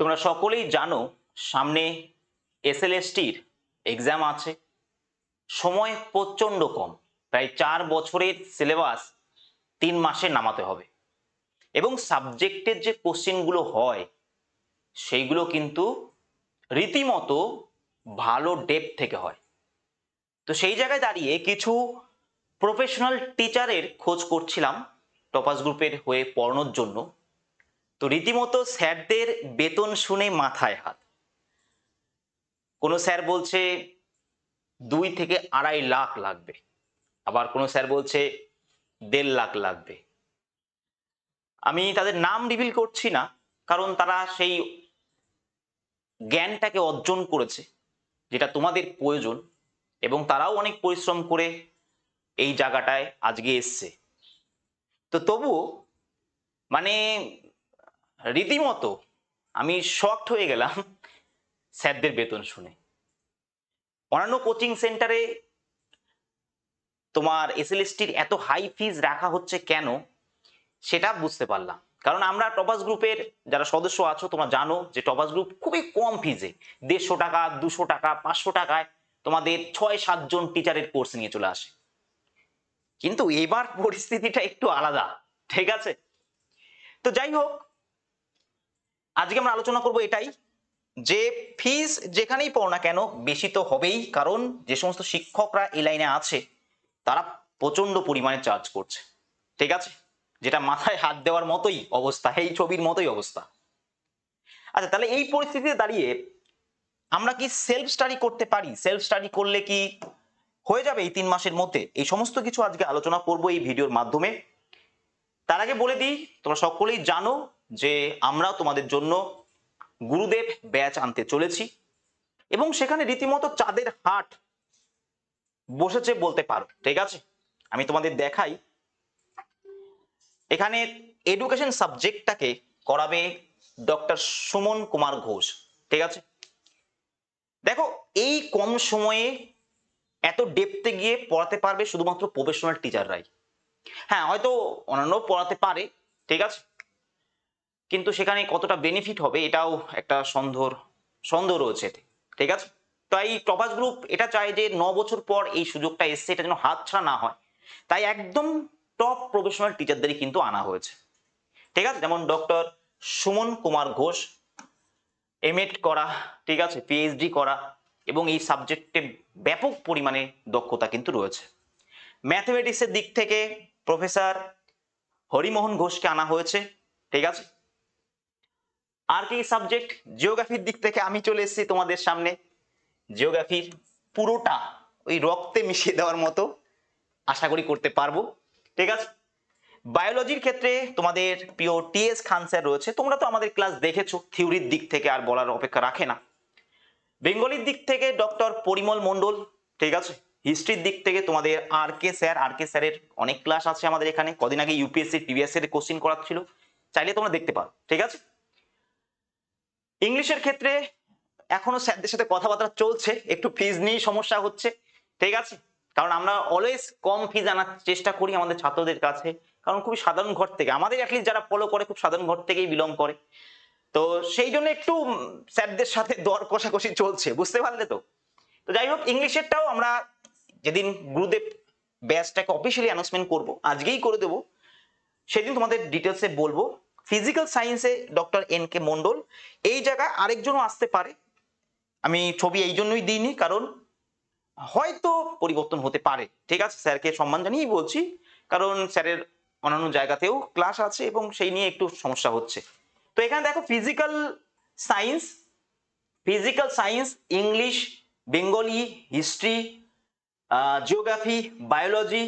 তোমরা সকলেই জানো, সামনে এসএলএসটির এক্সাম আছে। সময় প্রচণ্ড কম, প্রায় চার বছরের সিলেবাস তিন মাসে নামাতে হবে। এবং সাবজেক্টের যে কোশ্চেনগুলো হয়, সেইগুলো কিন্তু রীতিমতো ভালো ডেপ থেকে হয়। তো সেই জায়গায় দাঁড়িয়ে কিছু প্রফেশনাল টিচারের খোঁজ করছিলাম টপাস গ্রুপের হয়ে পড়ানোর জন্য। তো রীতিমতো স্যারদের বেতন শুনে মাথায় হাত। কোনো স্যার বলছে, দুই থেকে আড়াই লাখ লাগবে। আবার কোনো স্যার বলছে, দেড় লাখ লাগবে। আমি তাদের নাম রিভিল করছি না, কারণ তারা সেই জ্ঞানটাকে অর্জন করেছে, যেটা তোমাদের প্রয়োজন, এবং তারাও অনেক পরিশ্রম করে এই জায়গাটায় আজকে এসছে। তো তবুও মানে রীতিমতো আমি শকড হয়ে গেলাম স্যারদের বেতন শুনে। অন্যান্য কোচিং সেন্টারে তোমার এসএলএসটির এত হাই ফিজ রাখা হচ্ছে কেন সেটা বুঝতে পারলাম। কারণ আমরা টপাস গ্রুপের যারা সদস্য আছো, তোমরা জানো যে টপাস গ্রুপ খুবই কম ফিজে দেড়শো টাকা, দুশো টাকা, পাঁচশো টাকায় তোমাদের ছয় সাতজন টিচারের কোর্স নিয়ে চলে আসে। কিন্তু এবার পরিস্থিতিটা একটু আলাদা, ঠিক আছে? তো যাই হোক আজকে আমরা আলোচনা করব এটাই যে ফিস যেখানেই পড়ো না কেন বেশি তো হবেই, কারণ যে সমস্ত শিক্ষকরা এই লাইনে আছে, তারা প্রচণ্ড পরিমাণে চার্জ করছে। ঠিক আছে? যেটা মাথায় হাত দেওয়ার মতোই অবস্থা, এই ছবির মতোই অবস্থা। আচ্ছা তাহলে এই পরিস্থিতিতে দাঁড়িয়ে আমরা কি সেলফ স্টাডি করতে পারি? সেলফ স্টাডি করলে কি হয়ে যাবে এই তিন মাসের মধ্যে? এই সমস্ত কিছু আজকে আলোচনা করব এই ভিডিওর মাধ্যমে। তার আগে বলে দিই, তোমরা সকলেই জানো যে আমরা তোমাদের জন্য গুরুদেব ব্যাচ আনতে চলেছি এবং সেখানে রীতিমতো চাঁদের হাট বসেছে বলতে পারো, ঠিক আছে? আমি তোমাদের দেখাই। এখানে এডুকেশন সাবজেক্টটাকে করাবে ডক্টর সুমন কুমার ঘোষ, ঠিক আছে? দেখো, এই কম সময়ে এত ডেপতে গিয়ে পড়াতে পারবে শুধুমাত্র প্রফেশনাল টিচাররাই হ্যাঁ হয়তো অন্যান্য পড়াতে পারে, ঠিক আছে? কিন্তু সেখানে কতটা বেনিফিট হবে এটাও একটা সন্দেহর সন্দেহ রয়েছে ঠিক আছে? তাই টপাস গ্রুপ এটা চায় যে ন বছর পর এই সুযোগটা এসছে, এটা যেন হাতছাড়া না হয়। তাই একদম টপ প্রফেশনাল টিচারদেরই কিন্তু আনা হয়েছে, ঠিক আছে? যেমন ডক্টর সুমন কুমার ঘোষ এমএড করা, ঠিক আছে? পিএইচডি করা, এবং এই সাবজেক্টে ব্যাপক পরিমাণে দক্ষতা কিন্তু রয়েছে। ম্যাথমেটিক্সের দিক থেকে প্রফেসর হরিমোহন ঘোষকে আনা হয়েছে, ঠিক আছে? আর কি সাবজেক্ট জিওগ্রাফির দিক থেকে আমি চলে এসেছি তোমাদের সামনে। জিওগ্রাফির পুরোটা ওই রক্তে মিশিয়ে দেওয়ার মতো আশা করি করতে পারব। ঠিক আছে? বায়োলজির ক্ষেত্রে তোমাদের প্রিয় টিএস খান স্যার রয়েছে। তোমরা তো আমাদের ক্লাস দেখেছ থিওরির দিক থেকে আর বলার অপেক্ষা রাখে না। বেঙ্গলির দিক থেকে ডক্টর পরিমল মণ্ডল, ঠিক আছে? হিস্ট্রির দিক থেকে তোমাদের আর কে স্যার আর কে স্যারের অনেক ক্লাস আছে আমাদের এখানে। কদিন আগে ইউপিএসসি এর কোশ্চিন করাচ্ছিল। চাইলে তোমরা দেখতে পারো। ঠিক আছে? ইংলিশের ক্ষেত্রে এখনও স্যারদের সাথে কথাবার্তা চলছে। একটু ফিজ নিয়ে সমস্যা হচ্ছে। ঠিক আছে? কারণ আমরা অলওয়েজ কম ফিজ আনার চেষ্টা করি আমাদের ছাত্রদের কাছে। কারণ খুবই সাধারণ ঘর থেকে, আমাদের অ্যাটলিস্ট যারা ফলো করে খুব সাধারণ ঘর থেকেই বিলং করে। তো সেই জন্য একটু স্যারদের সাথে দর কষাকষি চলছে, বুঝতে পারলে তো? তো যাই হোক, ইংলিশেরটাও আমরা যেদিন গুরুদেব ব্যাচটাকে অফিসিয়ালি অ্যানাউন্সমেন্ট করব, আজকেই করে দেবো। সেদিন তোমাদের ডিটেলসে বলব। ফিজিক্যাল সায়েন্সে ডক্টর এন কে মন্ডল এই জায়গায় আরেকজনও আসতে পারে। আমি ছবি এই জন্যই দিইনি, কারণ হয়তো পরিবর্তন হতে পারে। ঠিক আছে, স্যারকে সম্মান জানিয়েই বলছি, কারণ স্যারের অন্যান্য জায়গাতেও ক্লাস আছে এবং সেই নিয়ে একটু সমস্যা হচ্ছে। তো এখানে দেখো physical science physical science English Bengali history geography biology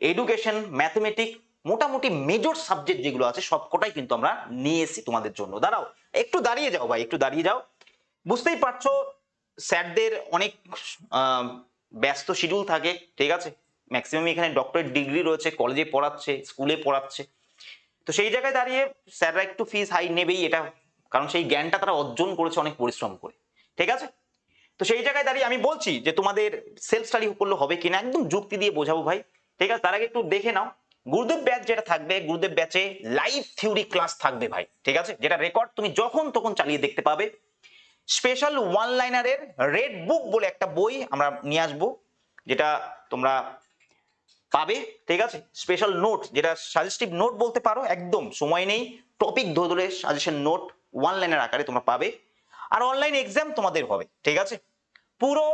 education mathematic মোটামুটি মেজর সাবজেক্ট যেগুলো আছে, সবকটাই কিন্তু আমরা নিয়ে এসেছি তোমাদের জন্য। দাঁড়াও, একটু দাঁড়িয়ে যাও ভাই, একটু দাঁড়িয়ে যাও। বুঝতেই পারছ, স্যারদের অনেক ব্যস্ত শিডিউল থাকে, ঠিক আছে? ম্যাক্সিমাম এখানে ডক্টরেট ডিগ্রি রয়েছে কলেজে পড়াচ্ছে স্কুলে পড়াচ্ছে। তো সেই জায়গায় দাঁড়িয়ে স্যাররা একটু ফিস হাই নেবেই, এটা কারণ সেই জ্ঞানটা তারা অর্জন করেছে, অনেক পরিশ্রম করে, ঠিক আছে? তো সেই জায়গায় দাঁড়িয়ে আমি বলছি যে তোমাদের সেলফ স্টাডি করলে হবে কিনা, একদম যুক্তি দিয়ে বোঝাবো ভাই, ঠিক আছে? তার আগে একটু দেখে নাও গুরুদেব ব্যাচ যেটা থাকবে, গুরুদেব ব্যাচে লাইভ থিওরি ক্লাস থাকবে ভাই, ঠিক আছে? যেটা রেকর্ড তুমি যখন তখন চালিয়ে দেখতে পাবে। স্পেশাল ওয়ান লাইনারের রেড বুক বলে একটা বই আমরা নিয়ে আসব, যেটা তোমরা পাবে, ঠিক আছে? স্পেশাল নোট যেটা সাজেস্টিভ নোট বলতে পারো, একদম সময় নেই। টপিক ধরে ধরে সাজেশন নোট ওয়ান লাইনের আকারে তোমরা পাবে। আর অনলাইন এক্সাম তোমাদের হবে, ঠিক আছে? পুরো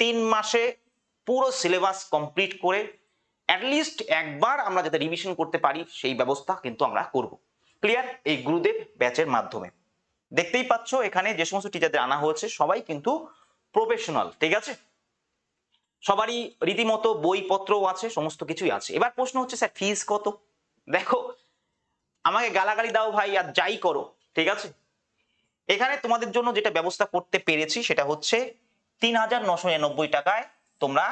তিন মাসে পুরো সিলেবাস কমপ্লিট করে অ্যাটলিস্ট একবার আমরা যাতে রিভিশন করতে পারি, সেই ব্যবস্থা কিন্তু আমরা করব। ক্লিয়ার এই গুরুদেব ব্যাচের মাধ্যমে। দেখতেই পাচ্ছ এখানে যে সমস্ত টিচারদের আনা হয়েছে, সবাই কিন্তু প্রফেশনাল ঠিক আছে? সবারই রীতিমতো বইপত্রও আছে, সমস্ত কিছুই আছে। এবার প্রশ্ন হচ্ছে, স্যার ফিস কত? দেখো, আমাকে গালাগালি দাও ভাই, আর যাই করো, ঠিক আছে? এখানে তোমাদের জন্য যেটা ব্যবস্থা করতে পেরেছি, সেটা হচ্ছে তিন হাজার নশো নিরানব্বই টাকায় তোমরা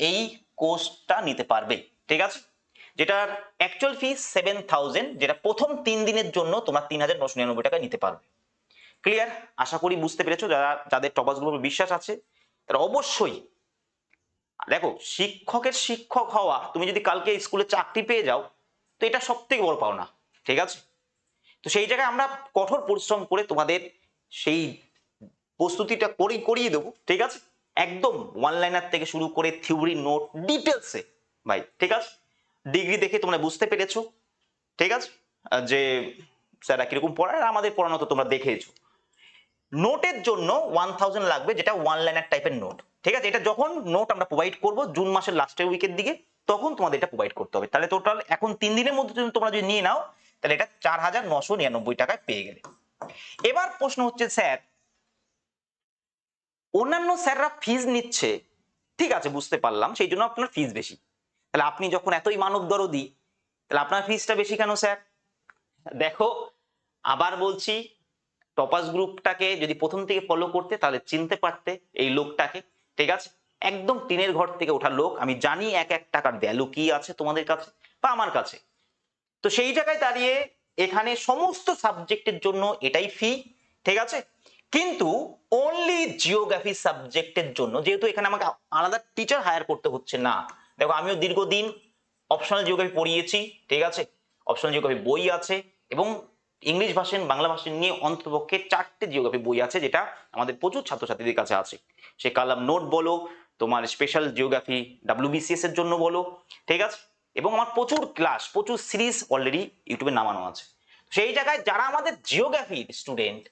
এই কোর্সটা নিতে পারবে, ঠিক আছে? যেটার অ্যাকচুয়াল ফিস সেভেন থাউজেন্ড যেটা প্রথম তিন দিনের জন্য তোমরা তিন হাজার নশো নিরানব্বই টাকা নিতে পারবে। ক্লিয়ার আশা করি বুঝতে পেরেছ, যারা, যাদের টপাসগুলোর বিশ্বাস আছে, তারা অবশ্যই, দেখো, শিক্ষকের শিক্ষক হওয়া, তুমি যদি কালকে স্কুলে চাকরি পেয়ে যাও, তো এটা সব থেকে বড় পাওনা, ঠিক আছে? তো সেই জায়গায় আমরা কঠোর পরিশ্রম করে তোমাদের সেই প্রস্তুতিটা করেই, করিয়ে দেবো, ঠিক আছে? একদম ওয়ান লাইনার থেকে শুরু করে থিওরি নোট ডিটেলসে ভাই, ঠিক আছে? ডিগ্রি দেখে তোমরা বুঝতে পেরেছ, ঠিক আছে? যে স্যারা কীরকম পড়ায় আর আমাদের পড়ানো তো তোমরা দেখেছ নোটের জন্য ওয়ান থাউজেন্ড লাগবে, যেটা ওয়ান লাইনার টাইপের নোট ঠিক আছে? এটা যখন নোট আমরা প্রোভাইড করব জুন মাসের লাস্টের উইকের দিকে, তখন তোমাদের এটা প্রোভাইড করতে হবে। তাহলে টোটাল এখন তিন দিনের মধ্যে তোমরা যদি নিয়ে নাও, তাহলে এটা চার হাজার নশো নিরানব্বই টাকায় পেয়ে গেলে। এবার প্রশ্ন হচ্ছে স্যার অন্যান্য স্যাররা ফিজ নিচ্ছে। ঠিক আছে, বুঝতে পারলাম, সেই জন্য আপনার ফিজ বেশি। তাহলে আপনি যখন এতই মানব দরদি, তাহলে আপনার ফিজটা বেশি কেন, স্যার? দেখো, আবার বলছি টপাস গ্রুপটাকে যদি প্রথম থেকে ফলো করতে, তাহলে চিনতে পারতে এই লোকটাকে। ঠিক আছে? একদম টিনের ঘর থেকে ওঠা লোক। আমি জানি এক এক টাকার ভ্যালু কি আছে তোমাদের কাছে বা আমার কাছে। তো সেই জায়গায় দাঁড়িয়ে এখানে সমস্ত সাবজেক্টের জন্য এটাই ফি ঠিক আছে? কিন্তু অনলি জিওগ্রাফি সাবজেক্টের জন্য, যেহেতু এখানে আমাকে আলাদা টিচার হায়ার করতে হচ্ছে না। দেখো, আমিও দীর্ঘদিন অপশনাল জিওগ্রাফি পড়িয়েছি, ঠিক আছে? অপশনাল জিওগ্রাফি বই আছে এবং ইংলিশ ভাষণ বাংলা ভাষণ নিয়ে অন্ততপক্ষে চারটে জিওগ্রাফি বই আছে যেটা আমাদের প্রচুর ছাত্রছাত্রীদের কাছে আছে। সে কালাম নোট বলো, তোমার স্পেশাল জিওগ্রাফি ডাব্লিউবিসিএস এর জন্য বলো, ঠিক আছে? এবং আমার প্রচুর ক্লাস প্রচুর সিরিজ অলরেডি ইউটিউবে নামানো আছে। সেই জায়গায় যারা আমাদের জিওগ্রাফির স্টুডেন্ট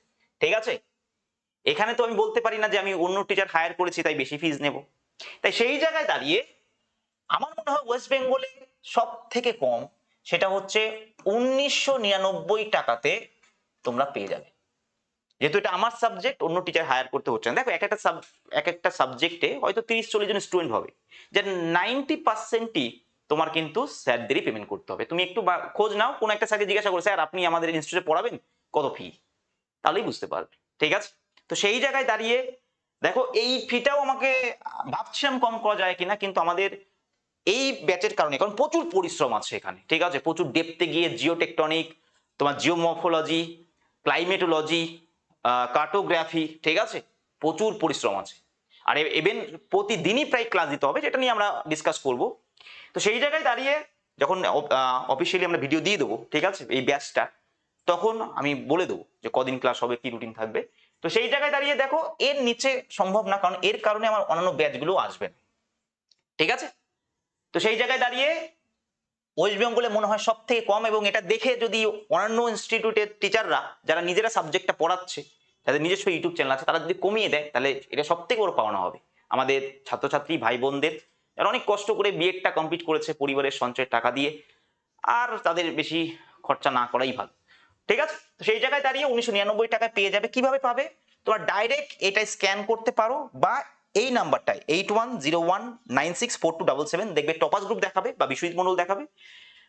ঠিক আছে? এখানে তো আমি বলতে পারি না যে আমি অন্য টিচার হায়ার করেছি, তাই বেশি ফিজ নেব। তাই সেই জায়গায় দাঁড়িয়ে আমার মনে হয় ওয়েস্ট বেঙ্গলে সব থেকে কম সেটা হচ্ছে উনিশশো নিরানব্বই টাকাতে তোমরা পেয়ে যাবে। যেহেতু এটা আমার সাবজেক্ট অন্য টিচার হায়ার করতে হচ্ছে না। দেখো, এক একটা এক একটা সাবজেক্টে হয়তো তিরিশ, চল্লিশ জন স্টুডেন্ট হবে। যে নাইনটি পার্সেন্টই তোমার কিন্তু স্যারদেরই পেমেন্ট করতে হবে। তুমি একটু খোঁজ নাও, কোনো একটা স্যারকে জিজ্ঞাসা করো স্যার, আপনি আমাদের ইনস্টিটিউটে পড়াবেন? কত ফি তাহলেই বুঝতে পারবে। ঠিক আছে? তো সেই জায়গায় দাঁড়িয়ে, দেখো এই ফিটাও আমাকে ভাবছিলাম কম করা যায় কিনা, কিন্তু আমাদের এই ব্যাচের কারণে, কারণ প্রচুর পরিশ্রম আছে এখানে, ঠিক আছে? প্রচুর ডেপতে গিয়ে জিওটেকটনিক তোমার জিওমরফোলজি ক্লাইমেটোলজি কার্টোগ্রাফি ঠিক আছে? প্রচুর পরিশ্রম আছে। আর ইভেন প্রতিদিনই প্রায় ক্লাস দিতে হবে, যেটা নিয়ে আমরা ডিসকাস করব। তো সেই জায়গায় দাঁড়িয়ে যখন অফিসিয়ালি আমরা ভিডিও দিয়ে দেবো, ঠিক আছে? এই ব্যাচটা তখন আমি বলে দেবো যে কদিন ক্লাস হবে, কি রুটিন থাকবে। তো সেই জায়গায় দাঁড়িয়ে দেখো, এর নিচে সম্ভব না, কারণ এর কারণে আমার অন্যান্য ব্যাচগুলো আসবে ঠিক আছে? তো সেই জায়গায় দাঁড়িয়ে ওয়েস্ট বেঙ্গলে মনে হয় সব থেকে কম, এবং এটা দেখে যদি অন্যান্য ইনস্টিটিউটের টিচাররা, যারা নিজেরা সাবজেক্টটা পড়াচ্ছে, তাদের নিজস্ব ইউটিউব চ্যানেল আছে, তারা যদি কমিয়ে দেয়, তাহলে এটা সব থেকে বড় পাওনা হবে। আমাদের ছাত্রছাত্রী ভাই বোনদের যারা অনেক কষ্ট করে বিএডটা কমপ্লিট করেছে, পরিবারের সঞ্চয়ের টাকা দিয়ে, আর তাদের বেশি খরচা না করাই ভালো। ঠিক আছে? সেই জায়গায় দাঁড়িয়ে উনিশশো নিরানব্বই টাকায় পেয়ে যাবে। কীভাবে পাবে? তোমার ডাইরেক্ট এটা স্ক্যান করতে পারো বা এই নাম্বারটায় eight one zero one nine six four two double seven দেখবে টপাস গ্রুপ দেখাবে বা বিশ্বজিৎ মন্ডল দেখাবে।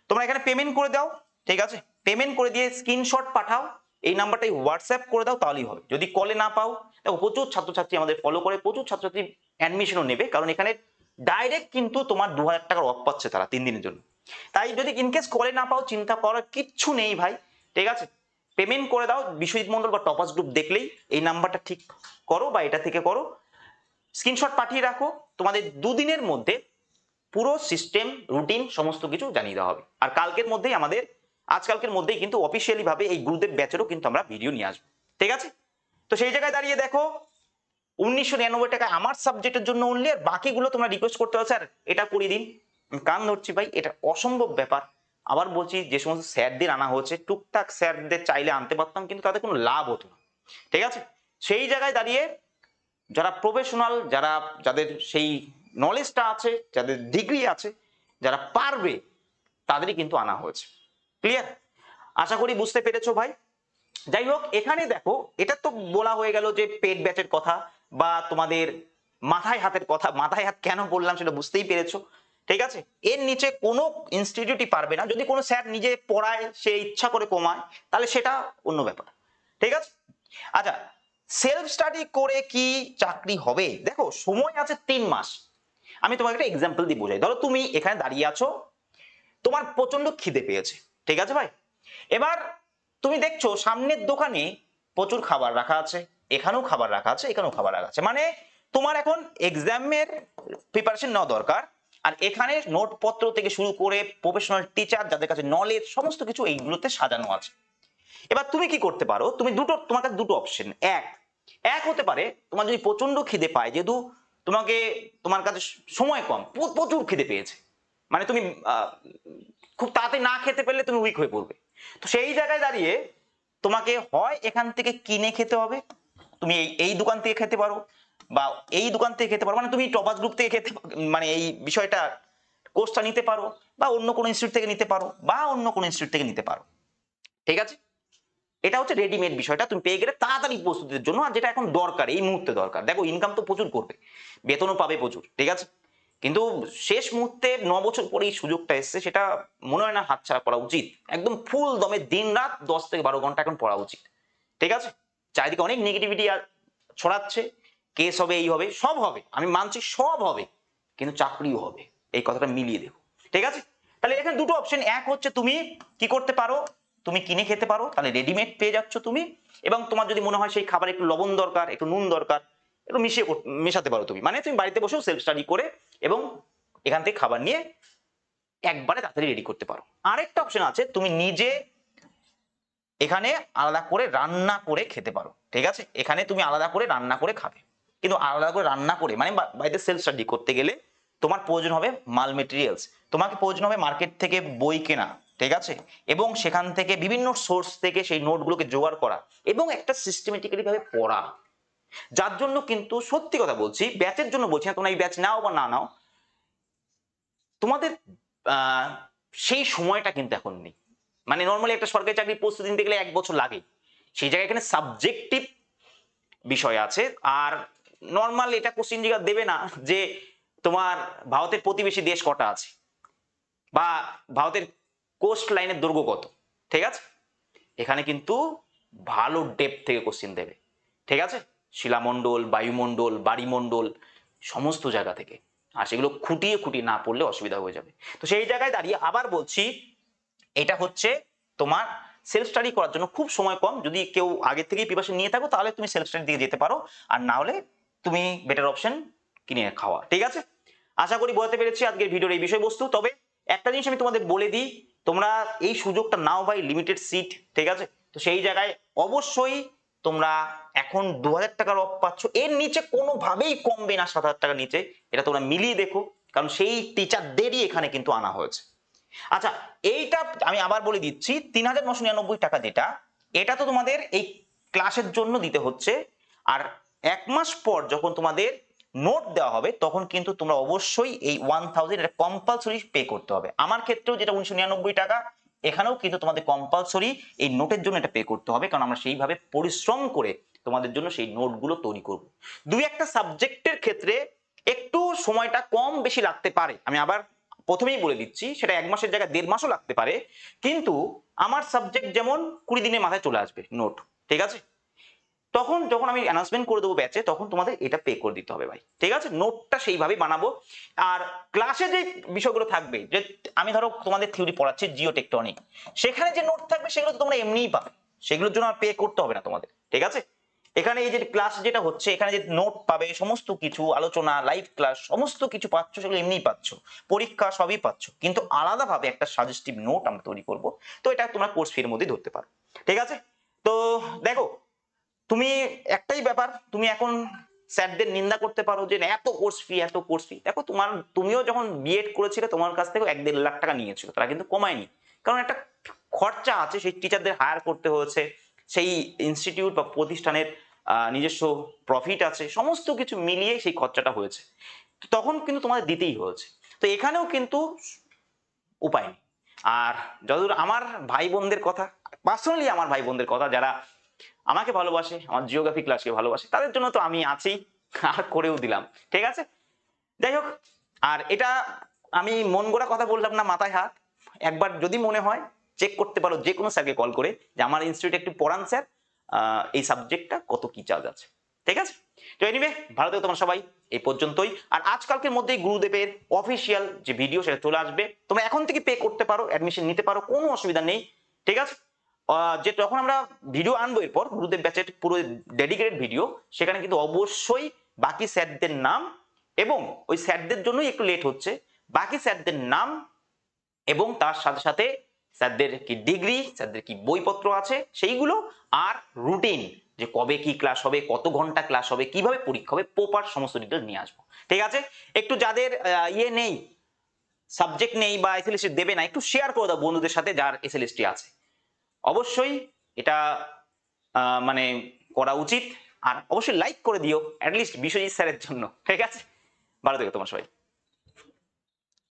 তোমরা এখানে পেমেন্ট করে দাও, ঠিক আছে? পেমেন্ট করে দিয়ে স্ক্রিনশট পাঠাও, এই নাম্বারটাই হোয়াটসঅ্যাপ করে দাও, তাহলেই হবে। যদি কলে না পাও, দেখো প্রচুর ছাত্রছাত্রী আমাদের ফলো করে, প্রচুর ছাত্রছাত্রী অ্যাডমিশনও নেবে, কারণ এখানে ডাইরেক্ট কিন্তু তোমার দু হাজার টাকার অফ পাচ্ছে তারা তিন দিনের জন্য। তাই যদি ইনকেস কলে না পাও, চিন্তা করার কিচ্ছু নেই ভাই। ঠিক আছে? পেমেন্ট করে দাও, বিশ্বজিৎ মন্ডল বা টপাস গ্রুপ দেখলেই এই নাম্বারটা ঠিক করো বা এটা থেকে করো। স্ক্রিনশট পাঠিয়ে রাখো, তোমাদের দুদিনের মধ্যে পুরো সিস্টেম রুটিন সমস্ত কিছু জানিয়ে দেওয়া হবে। আর কালকের মধ্যেই আমাদের, আজকালকের মধ্যেই কিন্তু অফিসিয়ালি ভাবে এই গুরুদেব ব্যাচেরও কিন্তু আমরা ভিডিও নিয়ে আসব। ঠিক আছে? তো সেই জায়গায় দাঁড়িয়ে দেখো, উনিশশো নিরানব্বই টাকা আমার সাবজেক্টের জন্য অনলি আর বাকিগুলো তোমরা রিকোয়েস্ট করতে পারো স্যার, এটা করিয়ে দিন। কান ধরছি ভাই, এটা অসম্ভব ব্যাপার। আবার বলছি যে সমস্ত স্যারদের আনা হচ্ছে টুকটাক স্যারদের চাইলে আনতে পারতাম, কিন্তু তাদের কোনো লাভ হতো না। ঠিক আছে? সেই জায়গায় দাঁড়িয়ে যারা প্রফেশনাল যারা, যাদের সেই নলেজটা আছে, যাদের ডিগ্রি আছে, যারা পারবে, তাদেরই কিন্তু আনা হয়েছে। ক্লিয়ার আশা করি বুঝতে পেরেছ ভাই? যাই হোক, এখানে দেখো, এটা তো বলা হয়ে গেল যে পেট ব্যাচের কথা বা তোমাদের মাথায় হাতের কথা, মাথায় হাত কেন বললাম সেটা বুঝতেই পেরেছ। ঠিক আছে? এর নিচে কোনো ইনস্টিটিউটই পারবে না। যদি কোনো স্যার নিজে পড়ায়, সে ইচ্ছা করে কমায়, তাহলে সেটা অন্য ব্যাপার। ঠিক আছে? আচ্ছা সেলফ স্টাডি করে কি চাকরি হবে? দেখো, সময় আছে তিন মাস। আমি তোমাকে একটা এক্সাম্পল দিয়ে বোঝাই। ধরো তুমি এখানে দাঁড়িয়ে আছো, তোমার প্রচণ্ড খিদে পেয়েছে। ঠিক আছে ভাই? এবার তুমি দেখছ, সামনের দোকানে প্রচুর খাবার রাখা আছে। এখানেও খাবার রাখা আছে, এখানেও খাবার রাখা আছে। মানে তোমার এখন এক্সামের প্রিপারেশন নেওয়া দরকার। আর এখানে নোটপত্র থেকে শুরু করে প্রফেশনাল টিচার যাদের কাছে নলেজ সমস্ত কিছু এইগুলোতে সাজানো আছে। এবার তুমি কি করতে পারো? তুমি দুটো, তোমার কাছে দুটো অপশন এক এক হতে পারে তোমার যদি প্রচণ্ড খিদে পায়, যেহেতু তোমাকে, তোমার কাছে সময় কম প্রচুর খিদে পেয়েছে। মানে তুমি খুব তাড়াতাড়ি না খেতে পারলে তুমি উইক হয়ে পড়বে। তো সেই জায়গায় দাঁড়িয়ে তোমাকে হয় এখান থেকে কিনে খেতে হবে। তুমি এই এই দোকান থেকে খেতে পারো। বা এই দোকান থেকে খেতে পারো মানে তুমি টপাস গ্রুপ থেকে খেতে মানে এই বিষয়টা কোর্সটা নিতে পারো বা অন্য কোনো ইনস্টিটিউট থেকে নিতে পারো বা অন্য কোনো ইনস্টিটিউট থেকে নিতে পারো। ঠিক আছে? এটা হচ্ছে রেডিমেড বিষয়টা, তুমি পেয়ে গেলে তাড়াতাড়ি প্রস্তুতির জন্য, আর যেটা এখন দরকার, এই মুহূর্তে দরকার। দেখো ইনকাম তো প্রচুর করবে, বেতনও পাবে প্রচুর, ঠিক আছে? কিন্তু শেষ মুহূর্তে ন বছর পরে এই সুযোগটা এসছে, সেটা মনে হয় না হাতছাড়া করা উচিত। একদম ফুল দমে দিন রাত দশ থেকে বারো ঘণ্টা এখন পড়া উচিত। ঠিক আছে? চারিদিকে অনেক নেগেটিভিটি ছড়াচ্ছে কেস হবে, এই হবে, সব হবে। আমি মানছি সব হবে, কিন্তু চাকরিও হবে। এই কথাটা মিলিয়ে দেখো। ঠিক আছে? তাহলে এখানে দুটো অপশন এক হচ্ছে তুমি কি করতে পারো? তুমি কিনে খেতে পারো, তাহলে রেডিমেড পেয়ে যাচ্ছ তুমি। এবং তোমার যদি মনে হয় সেই খাবার একটু লবণ দরকার, একটু নুন দরকার, একটু মিশিয়ে মেশাতে পারো তুমি। মানে তুমি বাড়িতে বসেও সেলফ স্টাডি করে এবং এখান থেকে খাবার নিয়ে একবারে তাড়াতাড়ি রেডি করতে পারো। আরেকটা অপশন আছে, তুমি নিজে এখানে আলাদা করে রান্না করে খেতে পারো। ঠিক আছে? এখানে তুমি আলাদা করে রান্না করে খাবে। কিন্তু আলাদা করে রান্না করে মানে বাড়িতে সেলফ স্টাডি করতে গেলে তোমার প্রয়োজন হবে মাল মেটেরিয়ালস তোমাকে প্রয়োজন হবে মার্কেট থেকে বই কেনা, ঠিক আছে? এবং সেখান থেকে বিভিন্ন সোর্স থেকে সেই নোটগুলোকে জোগাড় করা এবং একটা সিস্টেমেটিক্যালি ভাবে পড়া। যার জন্য কিন্তু সত্যি কথা বলছি ব্যাচের জন্য বলছি না, তোমরা এই ব্যাচ নাও বা না নাও, তোমাদের সেই সময়টা কিন্তু এখন নেই। মানে নর্মালি একটা সরকারি চাকরি প্রস্তুতি নিতে গেলে এক বছর লাগে। সেই জায়গায় এখানে সাবজেক্টিভ বিষয় আছে, আর নর্মাল এটা কোশ্চিন জিজ্ঞাসা দেবে না যে তোমার ভারতের প্রতিবেশী দেশ কটা আছে বা ভারতের কোস্ট লাইনের দৈর্ঘ্য কত, ঠিক আছে? এখানে কিন্তু ভালো ডেপ থেকে কোশ্চিন দেবে, ঠিক আছে? শিলামণ্ডল, বায়ুমণ্ডল, বাড়িমণ্ডল, সমস্ত জায়গা থেকে। আর সেগুলো খুঁটিয়ে খুঁটিয়ে না পড়লে অসুবিধা হয়ে যাবে। তো সেই জায়গায় দাঁড়িয়ে আবার বলছি, এটা হচ্ছে তোমার সেলফ স্টাডি করার জন্য খুব সময় কম। যদি কেউ আগে থেকেই প্রিপারেশন নিয়ে থাকো, তাহলে তুমি সেলফ স্টাডি দিয়ে যেতে পারো। আর না হলে তুমি বেটার অপশন কিনে খাওয়া, ঠিক আছে? আশা করি বলতে পেরেছি আজকের ভিডিওর এই বিষয়বস্তু। তবে একটা জিনিস আমি তোমাদের বলে দিই, তোমরা এই সুযোগটা নাও ভাই লিমিটেড সিট ঠিক আছে? তো সেই জায়গায় অবশ্যই তোমরা এখন দু হাজার টাকার অফ পাচ্ছ। এর নিচে কোনোভাবেই কমবে না সাত হাজার টাকার নিচে, এটা তোমরা মিলিয়ে দেখো, কারণ সেই টিচারদেরই এখানে কিন্তু আনা হয়েছে। আচ্ছা এইটা আমি আবার বলে দিচ্ছি তিন হাজার নশো নিরানব্বই টাকা যেটা, এটা তো তোমাদের এই ক্লাসের জন্য দিতে হচ্ছে। আর এক মাস পর যখন তোমাদের নোট দেওয়া হবে, তখন কিন্তু তোমরা অবশ্যই এই ওয়ান থাউজেন্ড এটা কম্পালসরি পে করতে হবে। আমার ক্ষেত্রেও যেটা উনিশশো নিরানব্বই টাকা, এখানেও কিন্তু তোমাদের কম্পালসরি এই নোটের জন্য এটা পে করতে হবে, কারণ আমরা সেইভাবে পরিশ্রম করে তোমাদের জন্য সেই নোটগুলো তৈরি করব। দুই একটা সাবজেক্টের ক্ষেত্রে একটু সময়টা কম বেশি লাগতে পারে। আমি আবার প্রথমেই বলে দিচ্ছি, সেটা এক মাসের জায়গায় দেড় মাসও লাগতে পারে, কিন্তু আমার সাবজেক্ট যেমন কুড়ি দিনের মাথায় চলে আসবে নোট ঠিক আছে? তখন যখন আমি অ্যানাউন্সমেন্ট করে দেবো ব্যাচে তখন তোমাদের এটা পে করে দিতে হবে ভাই। ঠিক আছে? নোটটা সেইভাবেই বানাবো। আর ক্লাসে যে বিষয়গুলো থাকবে, যে আমি ধরো তোমাদের থিওরি পড়াচ্ছি জিও টেকটনিক সেখানে যে নোট থাকবে সেগুলো তোমরা এমনিই পাবে। সেগুলোর জন্য আর পে করতে হবে না তোমাদের। ঠিক আছে? এখানে এই যে ক্লাস যেটা হচ্ছে, এখানে যে নোট পাবে, সমস্ত কিছু, আলোচনা লাইভ ক্লাস সমস্ত কিছু পাচ্ছ, সেগুলো এমনিই পাচ্ছ। পরীক্ষা সবই পাচ্ছ। কিন্তু আলাদাভাবে একটা সাজেস্টিভ নোট আমরা তৈরি করব। তো এটা তোমরা কোর্স ফির মধ্যে ধরতে পারো। ঠিক আছে? তো দেখো তুমি একটাই ব্যাপার, তুমি এখন স্যারদের নিন্দা করতে পারো যে, এত কোর্স ফি এত কোর্স ফি দেখো, তোমার, তুমিও যখন বিএড করেছিলে, তোমার কাছ থেকে এক দেড় লাখ টাকা নিয়েছিল, তারা কিন্তু কমায়নি। কারণ একটা খরচা আছে, সেই টিচারদের হায়ার করতে হয়েছে, সেই ইনস্টিটিউট বা প্রতিষ্ঠানের নিজস্ব প্রফিট আছে, সমস্ত কিছু মিলিয়ে সেই খরচাটা হয়েছে। তখন কিন্তু তোমাদের দিতেই হয়েছে। তো এখানেও কিন্তু উপায় নেই। আর যতদূর আমার ভাই বোনদের কথা পার্সোনালি আমার ভাই বোনদের কথা, যারা আমাকে ভালোবাসে, আমার জিওগ্রাফি ক্লাসকে ভালোবাসে, তাদের জন্য তো আমি আছি, আর করেও দিলাম, ঠিক আছে? যাই হোক, আর এটা আমি মন গড়া কথা বললাম না মাথায় হাত, একবার যদি মনে হয় চেক করতে পারো যে কোনো স্যারকে কল করে যে আমার ইনস্টিটিউটে একটু পড়ান স্যার এই সাবজেক্টটা কত কি চার্জ আছে, ঠিক আছে? তো এনিবে থেকো তোমার সবাই এই পর্যন্তই, আর আজকালকের মধ্যেই গুরুদেবের অফিসিয়াল যে ভিডিও সেটা চলে আসবে, তোমরা এখন থেকে পে করতে পারো অ্যাডমিশন নিতে পারো, কোনো অসুবিধা নেই, ঠিক আছে? যে যখন আমরা ভিডিও আনব এরপর, গুরুদেব ব্যাচের পুরো ডেডিকেটেড ভিডিও সেখানে কিন্তু অবশ্যই বাকি স্যারদের নাম এবং ওই স্যারদের জন্যই একটু লেট হচ্ছে। বাকি স্যারদের নাম এবং তার সাথে সাথে স্যারদের কি ডিগ্রি স্যারদের কি বইপত্র আছে, সেইগুলো আর রুটিন যে কবে কি ক্লাস হবে, কত ঘণ্টা ক্লাস হবে, কীভাবে পরীক্ষা হবে প্রপার সমস্ত ডিটেলস নিয়ে আসব। ঠিক আছে? একটু যাদের ইয়ে নেই সাবজেক্ট নেই বা এসএলএসটি দেবে না, একটু শেয়ার করে দাও বন্ধুদের সাথে যার এসএলএসটি আছে। অবশ্যই এটা মানে করা উচিত। আর অবশ্যই লাইক করে দিও অ্যাটলিস্ট বিশ্বজিৎ স্যারের জন্য, ঠিক আছে? ভালো থেকে তোমার সবাই।